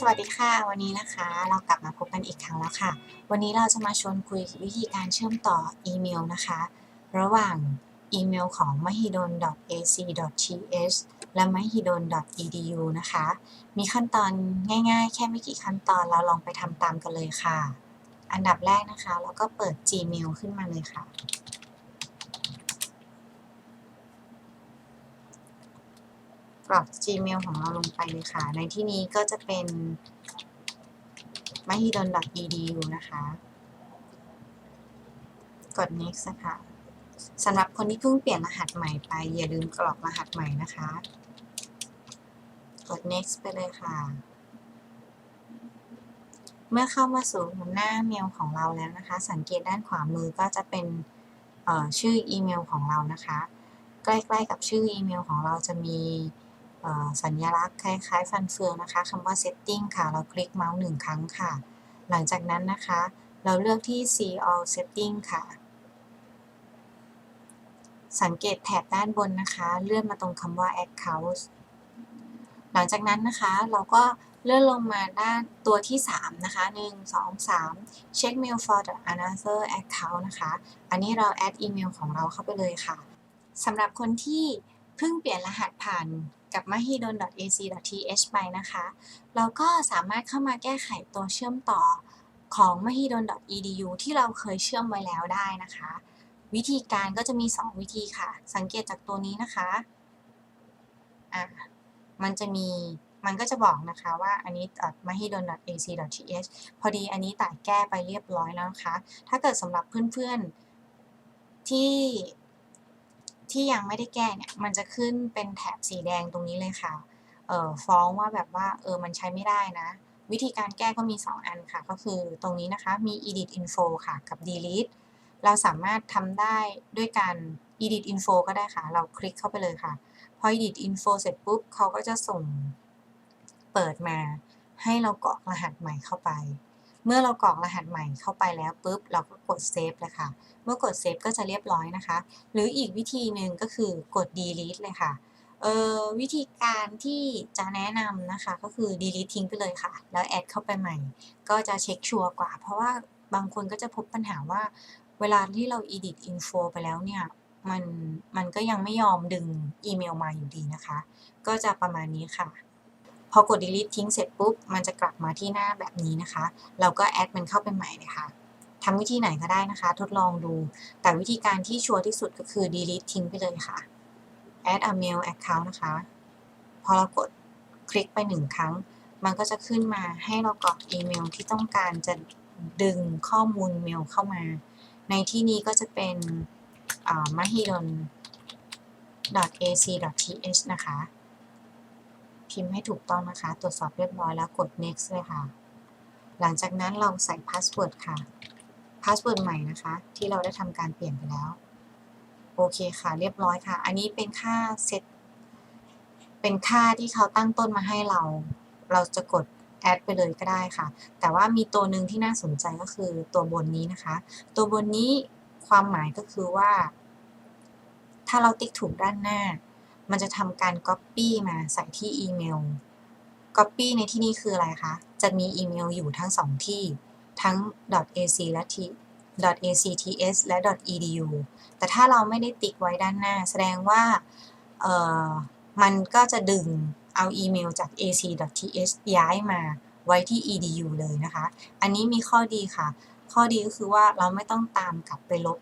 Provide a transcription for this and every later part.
สวัสดีค่ะ วันนี้นะคะ เรากลับมาพบกันอีกครั้งแล้วค่ะ วันนี้เราจะมาชวนคุยวิธีการเชื่อมต่ออีเมลนะคะ ระหว่างอีเมลของ mahidol.ac.th และ mahidol.edu นะคะ มีขั้นตอนง่ายๆ แค่ไม่กี่ขั้นตอนเราลองไปทำตามกันเลยค่ะ อันดับแรกนะคะ เราก็เปิด Gmail ขึ้นมาเลยค่ะ กรอก Gmail ของเราลงไปเลยค่ะ ในที่นี้ก็จะเป็น mahidol.edu นะคะ กด next นะคะสำหรับคนที่เพิ่งเปลี่ยนรหัสใหม่ไป อย่าลืมกรอกรหัสใหม่นะคะ กด next ไปเลยค่ะ เมื่อเข้ามาสู่หน้าเมลของเราแล้วนะคะ สังเกตด้านขวามือก็จะเป็นชื่ออีเมลของเรานะคะ ใกล้ๆกับชื่ออีเมลของเราจะมี สัญลักษณ์คล้ายๆ ฟันเฟืองนะคะคำว่า setting ค่ะ เราคลิกเมาส์หนึ่งครั้งค่ะ หลังจากนั้นนะคะ เราเลือกที่ see all setting ค่ะ สังเกตแถบด้านบนนะคะ เลื่อนมาตรงคำว่า account หลังจากนั้นนะคะเราก็เลื่อนลงมาด้านตัวที่ 3 นะคะ 1 2 3 check mail for the another account นะคะ อันนี้เราแอดอีเมลของเราเข้าไปเลยค่ะสำหรับคนที่เพิ่งเปลี่ยนรหัสผ่าน กับ mahidol.ac.th ไปนะคะ เราก็สามารถเข้ามาแก้ไขตัวเชื่อมต่อของ mahidol.edu ที่เราเคยเชื่อมไว้แล้วได้นะคะ วิธีการก็จะมี 2 วิธีค่ะ สังเกตจากตัวนี้นะคะอะมันจะมีมันก็จะบอกนะคะว่าอันนี้ mahidol.ac.th พอดีอันนี้ต่ายแก้ไปเรียบร้อยแล้วนะคะ ถ้าเกิดสำหรับเพื่อนๆที่ ที่ยังไม่ได้แก้เนี่ย มันจะขึ้นเป็นแถบสีแดงตรงนี้เลยค่ะ เอ่อฟ้องว่าแบบว่าเออมันใช้ไม่ได้นะ วิธีการแก้ก็มี 2 อันค่ะ ก็คือตรงนี้นะคะ มี edit info ค่ะ กับ delete เราสามารถทำได้ด้วยการ edit info ก็ได้ค่ะ เราคลิกเข้าไปเลยค่ะ พอ edit info เสร็จปุ๊บเขาก็จะส่งเปิดมาให้เรากรอกรหัสใหม่เข้าไป เมื่อเรากรอกรหัสใหม่เข้าไปแล้วปุ๊บเราก็กดเซฟเลยค่ะ เมื่อกดเซฟก็จะเรียบร้อยนะคะ หรืออีกวิธีหนึ่งก็คือกด delete เลยค่ะเอ่อวิธีการที่จะแนะนำนะคะก็คือ delete ทิ้งไปเลยค่ะ แล้วแอดเข้าไปใหม่ ก็จะเช็คชัวร์กว่า เพราะว่าบางคนก็จะพบปัญหาว่า เวลาที่เรา edit info ไปแล้วเนี่ย มันมันก็ยังไม่ยอมดึงอีเมลมาอยู่ดีนะคะ ก็จะประมาณนี้ค่ะ พอกด delete ทิ้งเสร็จปุ๊บ มันจะกลับมาที่หน้าแบบนี้นะคะ เราก็แอดมันเข้าไปใหม่เลยค่ะทำวิธีไหนก็ได้นะคะ ทดลองดู แต่วิธีการที่ชัวร์ที่สุดก็คือ delete ทิ้งไปเลยค่ะ add a mail account นะคะ พอเรากดคลิกไปหนึ่งครั้ง มันก็จะขึ้นมาให้เรากรอกอีเมลที่ต้องการจะดึงข้อมูลเมลเข้ามา ในที่นี้ก็จะเป็น mahidol ac.th นะคะ พิมพ์ให้ถูกต้องนะคะ ตรวจสอบเรียบร้อยแล้วกด next เลยค่ะ หลังจากนั้นเราใส่ password ค่ะ password ใหม่นะคะ ที่เราได้ทำการเปลี่ยนไปแล้ว โอเคค่ะ เรียบร้อยค่ะ อันนี้เป็นค่าเซตเป็นค่าที่เขาตั้งต้นมาให้เรา เราจะกดแอดไปเลยก็ได้ค่ะ แต่ว่ามีตัวหนึ่งที่น่าสนใจก็คือตัวบนนี้นะคะ ตัวบนนี้ความหมายก็คือว่า ถ้าเราติ๊กถูกด้านหน้า มันจะทำการ Copy มาใส่ที่อีเมล Copy ในที่นี้คืออะไรคะ จะมีอีเมลอยู่ทั้งสองที่ ทั้ง .ac และ t .acts และ .edu แต่ถ้าเราไม่ได้ติ๊กไว้ด้านหน้า แสดงว่ามันก็จะดึงเอาอีเมลจาก ac.th ย้ายมาไว้ที่ edu เลยนะคะ อันนี้มีข้อดีค่ะ ข้อดีก็คือว่าเราไม่ต้องตามกลับไปลบ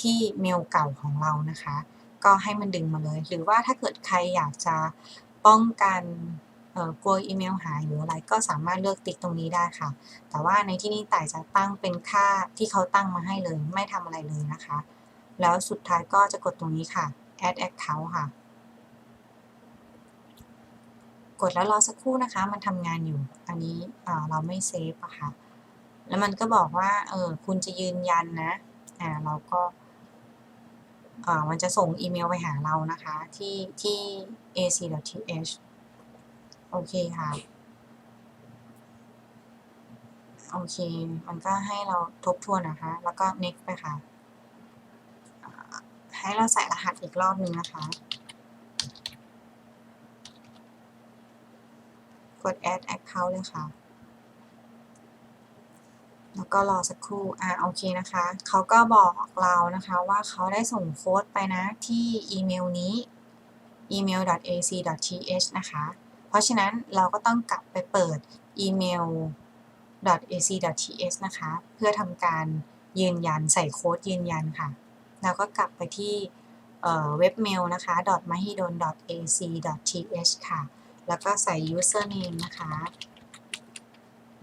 ที่เมลเก่าของเรานะคะ ก็ให้มันดึงมาเลย หรือว่าถ้าเกิดใครอยากจะป้องกันกลัวอีเมลหายหรืออะไรก็สามารถเลือกติ๊กตรงนี้ได้ค่ะ แต่ว่าในที่นี้ต่ายจะตั้งเป็นค่าที่เขาตั้งมาให้เลย ไม่ทำอะไรเลยนะคะ แล้วสุดท้ายก็จะกดตรงนี้ค่ะ add account ค่ะ กดแล้วรอสักครู่นะคะ มันทำงานอยู่ อันนี้เราไม่เซฟอะค่ะ แล้วมันก็บอกว่าเออคุณจะยืนยันนะ อ่าเราก็ มันจะส่งอีเมลไปหาเรานะคะที่ที่ ac.th โอเคค่ะ โอเค มันก็ให้เราทบทวนนะคะ แล้วก็ next ไปค่ะ ให้เราใส่รหัสอีกรอบนึงนะคะ กด add account เลยค่ะ แล้วก็รอสักครู่ อ่าโอเคนะคะ เขาก็บอกเรานะคะว่าเขาได้ส่งโค้ดไปนะที่อีเมลนี้ email.ac.th นะคะ เพราะฉะนั้นเราก็ต้องกลับไปเปิดอีเมล .ac.th นะคะ เพื่อทำการยืนยันใส่โค้ดยืนยันค่ะ แล้วก็กลับไปที่เว็บเมลนะคะ mahidol ac.th ค่ะ แล้วก็ใส่ username นะคะ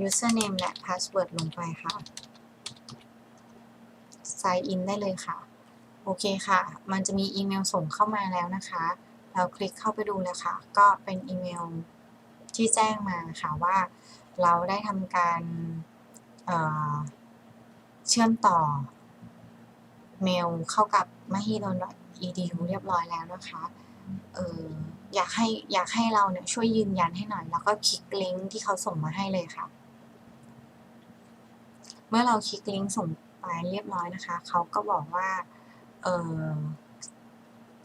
username และ password ลงไปค่ะ sign in ได้เลยค่ะ โอเคค่ะ มันจะมีอีเมลส่งเข้ามาแล้วนะคะ เราคลิกเข้าไปดูเลยค่ะ ก็เป็นอีเมลที่แจ้งมาค่ะว่าเราได้ทำการเเชื่อมต่อเมลเข้ากับ mahidol.edu เรียบร้อยแล้วนะคะเอออยากให้อยากให้เราเนี่ยช่วยยืนยันให้หน่อย แล้วก็คลิกลิงก์ที่เขาส่งมาให้เลยค่ะ มื่อเราคลิกลิงก์ส่งไปเรียบร้อยนะคะ เขาก็บอกว่าเออ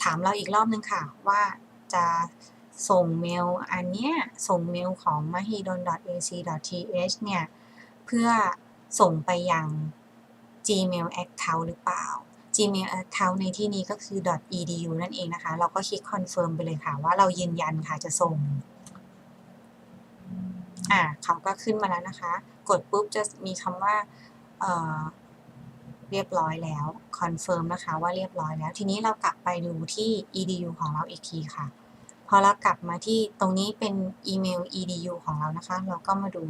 ถามเราอีกรอบนึงค่ะ ว่าจะส่งเมลอันเนี้ยส่งเมลของ mahidol.ac.th เนี่ย เพื่อส่งไปยัง Gmail account หรือเปล่า Gmail account ในที่นี้ก็คือ .edu นั่นเองนะคะ เราก็คลิก confirm ไปเลยค่ะ ว่าเรายืนยันค่ะจะส่ง อ่าเขาก็ขึ้นมาแล้วนะคะ กดปุ๊บจะมีคำว่าเอ่อเรียบร้อยแล้ว confirm นะคะว่าเรียบร้อยแล้ว ทีนี้เรากลับไปดูที่ edu ของเราอีกทีค่ะ พอเรากลับมาที่ตรงนี้เป็นอีเมล edu ของเรานะคะ เราก็มาดู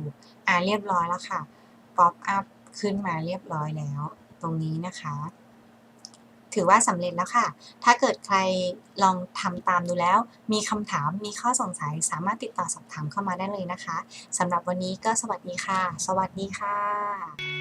อ่าเรียบร้อยแล้วค่ะ pop up ขึ้นมาเรียบร้อยแล้ว ตรงนี้นะคะ ถือว่าสำเร็จแล้วค่ะ ถ้าเกิดใครลองทำตามดูแล้ว มีคำถาม มีข้อสงสัย สามารถติดต่อสอบถามเข้ามาได้เลยนะคะสำหรับวันนี้ก็สวัสดีค่ะ สวัสดีค่ะ